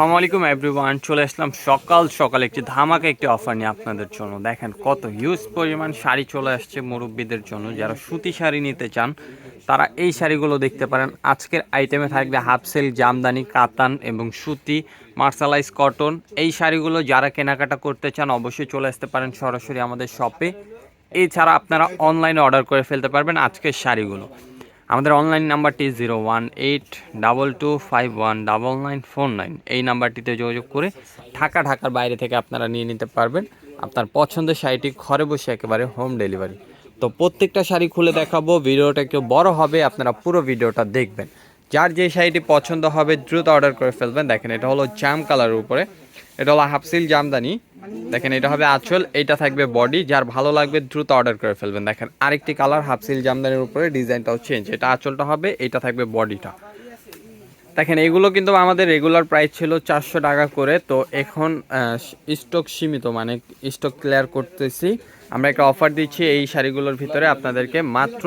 আসসালামু আলাইকুম এভরিওয়ান চলে আসলাম সকাল সকাল একটি ধামাকা একটি অফার নিয়ে আপনাদের জন্য। দেখেন কত হিউজ পরিমাণ শাড়ি চলে আসছে মুরব্বীদের জন্য। যারা সুতি শাড়ি নিতে চান, তারা এই শাড়িগুলো দেখতে পারেন। আজকের আইটেমে থাকবে হাফ সিল্ক জামদানি, কাতান এবং সুতি মার্শালাইজ কটন এই শাড়িগুলো যারা কেনাকাটা করতে চান, অবশ্যই চলে আসতে পারেন সরাসরি আমাদের শপে এছাড়া আপনারা অনলাইনে অর্ডার করে ফেলতে পারবেন আজকের শাড়িগুলো। আমাদের অনলাইন নাম্বারটি zero one eight double two five one double nine four nine এই নাম্বারটিতে যোগাযোগ করে ঢাকা, ঢাকার বাইরে থেকে আপনারা নিয়ে নিতে পারবেন আপনার পছন্দের শাড়িটি ঘরে বসে একেবারে হোম ডেলিভারি তো প্রত্যেকটা শাড়ি খুলে দেখাবো, ভিডিওটা একটু বড় হবে, আপনারা পুরো ভিডিওটা দেখবেন। যার যে শাড়িটি পছন্দ হবে, দ্রুত অর্ডার করে ফেলবেন। দেখেন, এটা হলো জাম কালারের উপরে। এটা হলো হাফসিল জামদানি। দেখেন, এটা হবে আঁচল, এটা থাকবে বডি যার ভালো লাগবে, দ্রুত অর্ডার করে ফেলবেন। দেখেন, আরেকটি কালার হাফসিল জামদানির উপরে, ডিজাইনটাও চেঞ্জ এটা আঁচলটা হবে, এটা থাকবে বডিটা দেখেন, এগুলো কিন্তু আমাদের রেগুলার প্রাইস ছিল চারশো টাকা করে। তো এখন স্টক সীমিত মানে স্টক ক্লিয়ার করতেছি। আমরা একটা অফার দিচ্ছি এই শাড়িগুলোর ভিতরে আপনাদেরকে মাত্র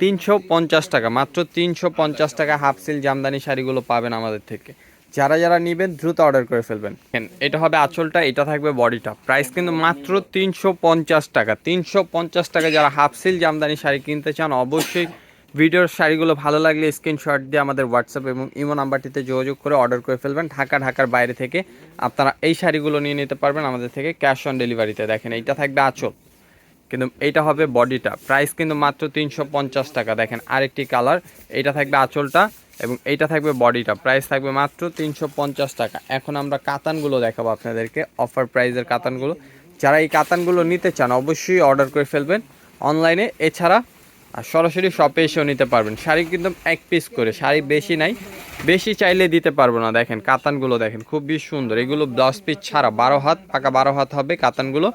তিনশো পঞ্চাশ টাকা, মাত্র তিনশো পঞ্চাশ টাকা হাফ সিল জামদানি শাড়িগুলো পাবেন আমাদের থেকে। যারা যারা নেবেন দ্রুত অর্ডার করে ফেলবেন। এটা হবে আঁচলটা, এটা থাকবে বডিটা প্রাইস কিন্তু মাত্র তিনশো পঞ্চাশ টাকা, তিনশো পঞ্চাশ টাকা যারা হাফ সিল জামদানি শাড়ি কিনতে চান, অবশ্যই ভিডিওর শাড়িগুলো ভালো লাগলে স্ক্রিনশট দিয়ে আমাদের হোয়াটসঅ্যাপ এবং ইমো নাম্বারটিতে যোগাযোগ করে অর্ডার করে ফেলবেন। ঢাকা, ঢাকার বাইরে থেকে আপনারা এই শাড়িগুলো নিয়ে নিতে পারবেন আমাদের থেকে ক্যাশ অন ডেলিভারিতে দেখেন, এইটা থাকবে আঁচল। কিন্তু এইটা হবে বডিটা। প্রাইস কিন্তু মাত্র তিনশো পঞ্চাশ টাকা। দেখেন আরেকটি কালার এইটা থাকবে আঁচলটা এবং এইটা থাকবে বডিটা। প্রাইস থাকবে মাত্র তিনশো পঞ্চাশ টাকা। এখন আমরা কাতানগুলো দেখাবো আপনাদেরকে অফার প্রাইজের কাতানগুলো। যারা এই কাতানগুলো নিতে চান, অবশ্যই অর্ডার করে ফেলবেন অনলাইনে এছাড়া আর সরাসরি শপে এসেও নিতে পারবেন। শাড়ি কিন্তু এক পিস করে, শাড়ি বেশি নাই। বেশি চাইলে দিতে পারব না। দেখেন কাতানগুলো দেখেন, খুবই সুন্দর। এগুলো দশ পিস ছাড়া বারো হাত, পাকা বারো হাত হবে কাতানগুলো।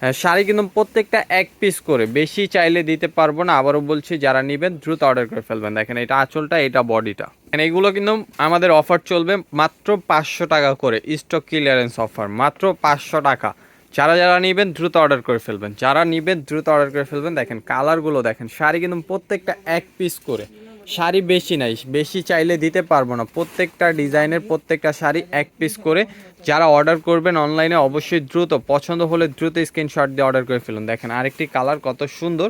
হ্যাঁ শাড়ি কিন্তু প্রত্যেকটা এক পিস করে। বেশি চাইলে দিতে পারব না, আবারও বলছি, যারা নেবেন, দ্রুত অর্ডার করে ফেলবেন। দেখেন, এটা আঁচলটা, এটা বডিটা এগুলো কিন্তু আমাদের অফার চলবে মাত্র পাঁচশো টাকা করে স্টক ক্লিয়ারেন্স অফার মাত্র পাঁচশো টাকা। যারা যারা নেবেন, দ্রুত অর্ডার করে ফেলবেন। যারা নেবেন, দ্রুত অর্ডার করে ফেলবেন। দেখেন কালারগুলো দেখেন, শাড়ি কিন্তু প্রত্যেকটা এক পিস করে। শাড়ি বেশি নাই, বেশি চাইলে দিতে পারব না। প্রত্যেকটা ডিজাইনের প্রত্যেকটা শাড়ি এক পিস করে যারা অর্ডার করবেন অনলাইনে অবশ্যই দ্রুত, পছন্দ হলে দ্রুত স্ক্রিনশট দিয়ে অর্ডার করে ফেলুন। দেখেন আরেকটি কালার কত সুন্দর।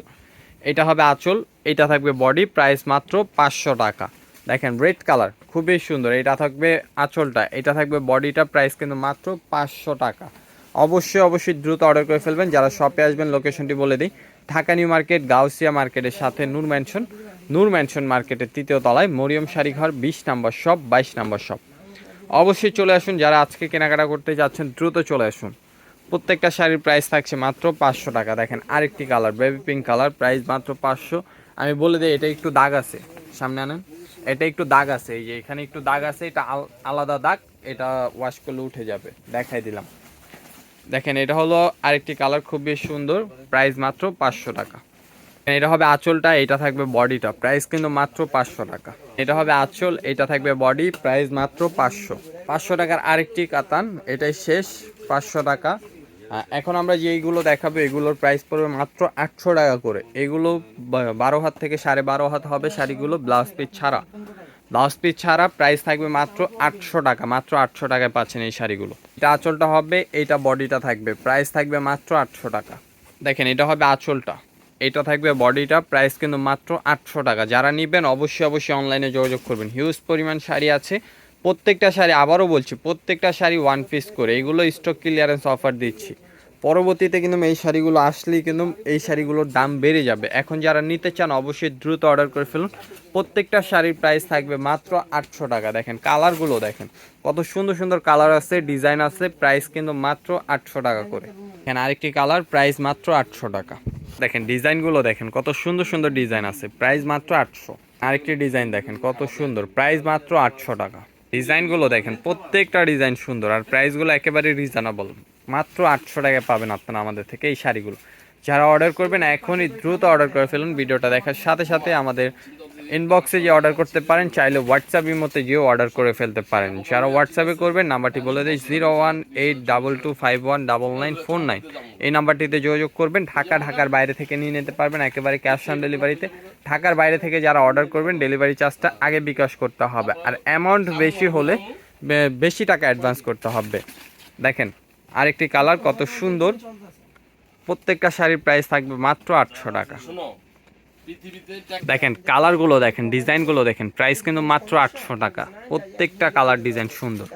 এটা হবে আঁচল, এটা থাকবে বডি প্রাইস মাত্র পাঁচশো টাকা। দেখেন রেড কালার খুবই সুন্দর। এটা থাকবে আঁচলটা, এটা থাকবে বডিটা প্রাইস কিন্তু মাত্র পাঁচশো টাকা। অবশ্যই অবশ্যই দ্রুত অর্ডার করে ফেলবেন। যারা শপে আসবেন লোকেশনটি বলে দিই। ঢাকা নিউ মার্কেট, গাউসিয়া মার্কেটের সাথে নূর ম্যানশন নূর ম্যানশন মার্কেটের তৃতীয় তলায় মরিয়ম শাড়িঘর, বিশ নাম্বার শপ, বাইশ নাম্বার শপ। অবশ্যই চলে আসুন, যারা আজকে কেনাকাটা করতে যাচ্ছেন, দ্রুত চলে আসুন। প্রত্যেকটা শাড়ির প্রাইস থাকছে মাত্র পাঁচশো টাকা। দেখেন, আরেকটি colour baby pink colour price মাত্র পাঁচশো। আমি বলে দিই, এটা একটু দাগ আছে। সামনে আনেন। এটা একটু দাগ আছে, এই যে এখানে একটু দাগ আছে, এটা আল- আলাদা দাগ, এটা ওয়াশ করলে উঠে যাবে। দেখাই দিলাম। দেখেন, এটা হলো আরেকটি কালার খুবই সুন্দর। প্রাইস মাত্র পাঁচশো টাকা। এটা হবে আঁচলটা, এটা থাকবে বডিটা। প্রাইস কিন্তু মাত্র পাঁচশো টাকা। এটা হবে আঁচল, এটা থাকবে বডি প্রাইস মাত্র পাঁচশো। পাঁচশো টাকার আরেকটি কাতান, এটাই শেষ, পাঁচশো টাকা। এখন আমরা যেইগুলো দেখাবো, এগুলোর প্রাইস পড়বে মাত্র আটশো টাকা করে। এগুলো বারো হাত থেকে সাড়ে বারো হাত হবে শাড়িগুলো ব্লাউজ পিস ছাড়া। ব্লাউজ পিস ছাড়া প্রাইস থাকবে মাত্র আটশো টাকা, মাত্র আটশো টাকায় পাচ্ছেন এই শাড়িগুলো। এটা আঁচলটা হবে এইটা বডিটা থাকবে। প্রাইস থাকবে মাত্র আটশো টাকা। দেখেন, এটা হবে আঁচলটা। এটা থাকবে বডিটা প্রাইস কিন্তু মাত্র আটশো টাকা। যারা নেবেন অবশ্যই অবশ্যই অনলাইনে যোগাযোগ করবেন। হিউজ পরিমাণ শাড়ি আছে। প্রত্যেকটা শাড়ি, আবারও বলছি, প্রত্যেকটা শাড়ি ওয়ান পিস করে। এগুলো স্টক ক্লিয়ারেন্স অফার দিচ্ছি। পরবর্তীতে কিন্তু এই শাড়িগুলো আসলেই কিন্তু এই শাড়িগুলোর দাম বেড়ে যাবে। এখন যারা নিতে চান অবশ্যই দ্রুত অর্ডার করে ফেলুন। প্রত্যেকটা শাড়ির প্রাইস থাকবে মাত্র আটশো টাকা। দেখেন কালারগুলো দেখেন। কত সুন্দর সুন্দর কালার আছে ডিজাইন আছে প্রাইস কিন্তু মাত্র আটশো টাকা করে। এখানে আরেকটি কালার প্রাইস মাত্র আটশো টাকা। দেখেন, ডিজাইনগুলো দেখেন, কত সুন্দর সুন্দর ডিজাইন আছে। প্রাইস মাত্র আটশো। আরেকটি ডিজাইন দেখেন, কত সুন্দর। প্রাইস মাত্র আটশো টাকা। ডিজাইনগুলো দেখেন, প্রত্যেকটা ডিজাইন সুন্দর, আর প্রাইসগুলো একেবারে রিজনেবল মাত্র আটশো টাকায় পাবেন আপনারা আমাদের থেকে এই শাড়িগুলো। যারা অর্ডার করবেন, এখনই দ্রুত অর্ডার করে ফেলুন। ভিডিওটা দেখার সাথে সাথে আমাদের ইনবক্সে যে অর্ডার করতে পারেন, চাইলে হোয়াটসঅ্যাপের মধ্যে গিয়েও অর্ডার করে ফেলতে পারেন। যারা হোয়াটসঅ্যাপে করবেন, নাম্বারটি বলে দিই zero one eight double two five one double nine four nine এই নাম্বারটিতে যোগাযোগ করবেন, ঢাকা, ঢাকার বাইরে থেকে নিয়ে নিতে পারবেন, একেবারে ক্যাশ অন ডেলিভারিতে ঢাকার বাইরে থেকে যারা অর্ডার করবেন ডেলিভারি চার্জটা আগে বিকাশ করতে হবে। আর অ্যামাউন্ট বেশি হলে বেশি টাকা অ্যাডভান্স করতে হবে। দেখেন, আরেকটি কালার কত সুন্দর। প্রত্যেকটা শাড়ির প্রাইস থাকবে মাত্র আটশো টাকা। দেখেন কালারগুলো দেখেন ডিজাইনগুলো দেখেন প্রাইস কিন্তু মাত্র আটশো টাকা। প্রত্যেকটা কালার ডিজাইন সুন্দর।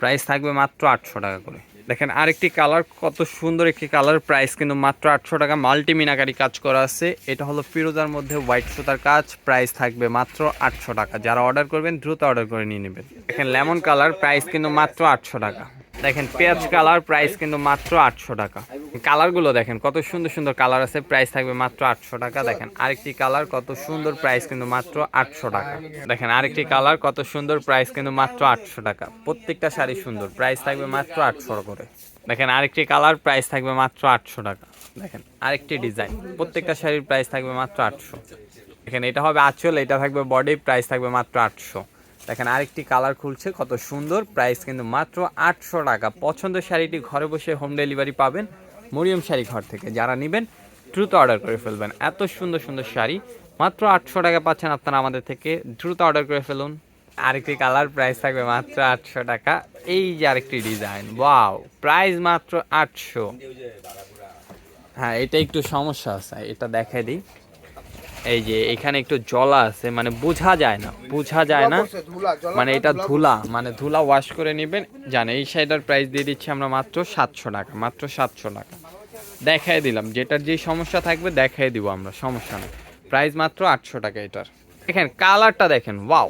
প্রাইস থাকবে মাত্র আটশো টাকা করে। দেখেন, আরেকটি কালার কত সুন্দর একটি কালার প্রাইস কিন্তু মাত্র আটশো টাকা। মাল্টি মিনাকারি কাজ করা আছে। এটা হলো ফিরোজার মধ্যে হোয়াইট সুতার কাজ। প্রাইস থাকবে মাত্র আটশো টাকা। যারা অর্ডার করবেন, দ্রুত অর্ডার করে নিয়ে নেবেন। দেখেন লেমন কালার প্রাইস কিন্তু মাত্র আটশো টাকা। দেখেন, পেঁয়াজ কালার প্রাইস কিন্তু মাত্র আটশো টাকা। কালারগুলো দেখেন, কত সুন্দর সুন্দর কালার আছে প্রাইস থাকবে মাত্র আটশো টাকা। দেখেন, আরেকটি কালার কত সুন্দর প্রাইস কিন্তু মাত্র আটশো টাকা। দেখেন, আরেকটি কালার কত সুন্দর প্রাইস কিন্তু মাত্র আটশো টাকা। প্রত্যেকটা শাড়ি সুন্দর প্রাইস থাকবে মাত্র আটশো করে। দেখেন, আরেকটি কালার প্রাইস থাকবে মাত্র আটশো টাকা। দেখেন, আরেকটি ডিজাইন প্রত্যেকটা শাড়ির প্রাইস থাকবে মাত্র আটশো। দেখেন, এটা হবে আঁচল, এটা থাকবে বডি প্রাইস থাকবে মাত্র আটশো। দেখেন, আরেকটি কালার খুলছে, কত সুন্দর। প্রাইস কিন্তু মাত্র আটশো টাকা। পছন্দের শাড়িটি ঘরে বসে হোম ডেলিভারি পাবেন মরিয়ম শাড়ি ঘর থেকে। যারা নেবেন, দ্রুত অর্ডার করে ফেলবেন। এত সুন্দর সুন্দর শাড়ি। মাত্র আটশো টাকা পাচ্ছেন আপনারা আমাদের থেকে। দ্রুত অর্ডার করে ফেলুন। আরেকটি কালার প্রাইস থাকবে মাত্র আটশো টাকা। এই যে আরেকটি ডিজাইন ওয়াও প্রাইস মাত্র আটশো। হ্যাঁ এটা একটু সমস্যা আছে, এটা দেখাই দিই। এই যে এখানে একটু জলা আছে মানে বোঝা যায় না বোঝা যায় না। মানে এটা ধুলা মানে ধুলা ওয়াশ করে নেবেন। জানেন এই শাড়িটার প্রাইস দিয়ে দিচ্ছি আমরা মাত্র সাতশো টাকা মাত্র সাতশো টাকা। দেখাই দিলাম যেটার যে সমস্যা থাকবে দেখাই দিব আমরা সমস্যা নেই। প্রাইস মাত্র আটশো টাকা এটার। দেখেন কালারটা দেখেন ওয়াও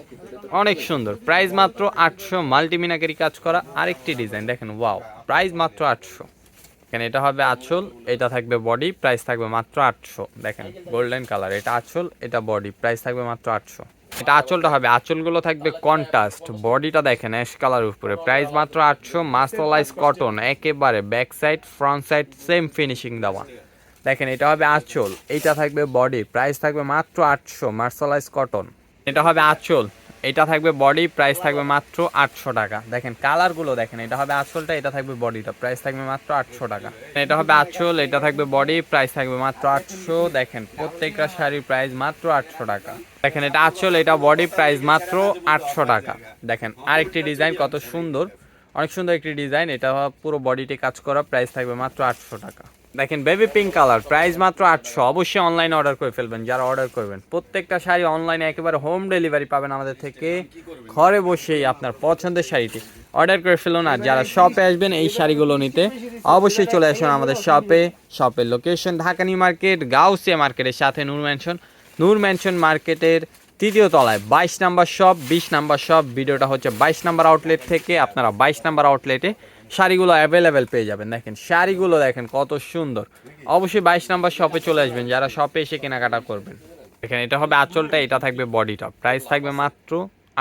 অনেক সুন্দর। প্রাইস মাত্র আটশো মাল্টিমিনাকারি কাজ করা আরেকটি ডিজাইন দেখেন ওয়াও প্রাইস মাত্র আটশো। এখানে এটা হবে আঁচল, এটা থাকবে বডি প্রাইস থাকবে মাত্র আটশো। দেখেন গোল্ডেন কালার এটা আঁচল, এটা বডি প্রাইস থাকবে মাত্র আটশো। এটা আঁচলটা হবে, আঁচলগুলো থাকবে কন্ট্রাস্ট বডিটা দেখেন অ্যাশ কালার উপরে। প্রাইস মাত্র আটশো মাসলাইজ কটন একেবারে back side front side same finishing দেওয়া। দেখেন, এটা হবে আঁচল এইটা থাকবে বডি প্রাইস থাকবে মাত্র আটশো মার্শালাইজ কটন এটা হবে আঁচল এটা থাকবে বডি প্রাইস থাকবে মাত্র আটশো টাকা। দেখেন কালারগুলো দেখেন, এটা হবে আঁচলটা, এটা থাকবে বডিটা প্রাইস থাকবে মাত্র আটশো টাকা। এটা হবে আঁচল, এটা থাকবে বডি প্রাইস থাকবে মাত্র আটশো। দেখেন, প্রত্যেকটা শাড়ির প্রাইস মাত্র আটশো টাকা। দেখেন, এটা আঁচল, এটা বডি প্রাইস মাত্র আটশো টাকা। দেখেন, আরেকটি ডিজাইন কত সুন্দর। অনেক সুন্দর একটি ডিজাইন এটা পুরো বডিতে কাজ করা প্রাইস থাকবে মাত্র আটশো টাকা। দেখেন বেবি পিঙ্ক কালার প্রাইস মাত্র আটশো। অবশ্যই অনলাইনে অর্ডার করে ফেলবেন, যারা অর্ডার করবেন। প্রত্যেকটা শাড়ি অনলাইনে একেবারে হোম ডেলিভারি পাবেন আমাদের থেকে। ঘরে বসেই আপনার পছন্দের শাড়িটি অর্ডার করে ফেলুন, আর যারা শপে আসবেন এই শাড়িগুলো নিতে, অবশ্যই চলে আসুন আমাদের শপে শপের location Dhaka new market Gausia মার্কেটের সাথে নূর ম্যানশন নূর ম্যানশন মার্কেটের তৃতীয় তলায় বাইশ নাম্বার শপ বিশ নাম্বার শপ ভিডিওটা হচ্ছে বাইশ নাম্বার আউটলেট থেকে, আপনারা বাইশ নাম্বার আউটলেটে শাড়িগুলো অ্যাভেলেবেল পেয়ে যাবেন। দেখেন, শাড়িগুলো দেখেন কত সুন্দর। অবশ্যই বাইশ নাম্বার শপে চলে আসবেন, যারা শপে এসে কেনাকাটা করবেন। দেখেন, এটা হবে আঁচলটা, এটা থাকবে বডি টপ প্রাইস থাকবে মাত্র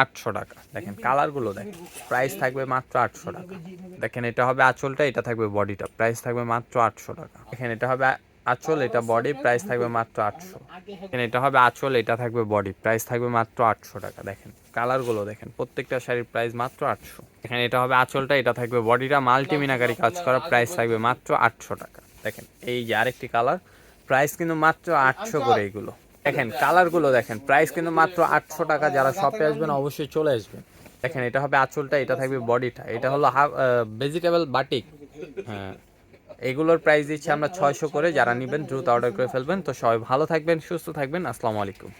আটশো টাকা। দেখেন কালারগুলো দেখেন প্রাইস থাকবে মাত্র আটশো টাকা। দেখেন, এটা হবে আঁচলটা, এটা থাকবে বডি টপ প্রাইস থাকবে মাত্র আটশো টাকা। দেখেন, এটা হবে আঁচল, এটা বডি প্রাইস থাকবে মাত্র আটশো। এটা হবে আঁচল, এটা থাকবে বডি প্রাইস থাকবে মাত্র আটশো টাকা, দেখেন। কালারগুলো দেখেন, প্রত্যেকটা শাড়ির প্রাইস মাত্র আটশো। এখানে এটা হবে আঁচলটা, এটা থাকবে বডিটা মাল্টি মিনাকারি কাজ করা প্রাইস থাকবে মাত্র আটশো টাকা। দেখেন, এই যে আরেকটি কালার প্রাইস কিন্তু মাত্র আটশো করে এইগুলো দেখেন কালারগুলো দেখেন প্রাইস কিন্তু মাত্র আটশো টাকা, যারা শপে আসবেন, অবশ্যই চলে আসবেন। দেখেন, এটা হবে আঁচলটা, এটা থাকবে বডিটা এটা হলো হাফ ভেজিটেবল বাটিক হ্যাঁ এগুলোর প্রাইস দিচ্ছি আমরা ছয়শো করে। যারা নেবেন, দ্রুত অর্ডার করে ফেলবেন। তো সবাই ভালো থাকবেন, সুস্থ থাকবেন। আসসালামু আলাইকুম।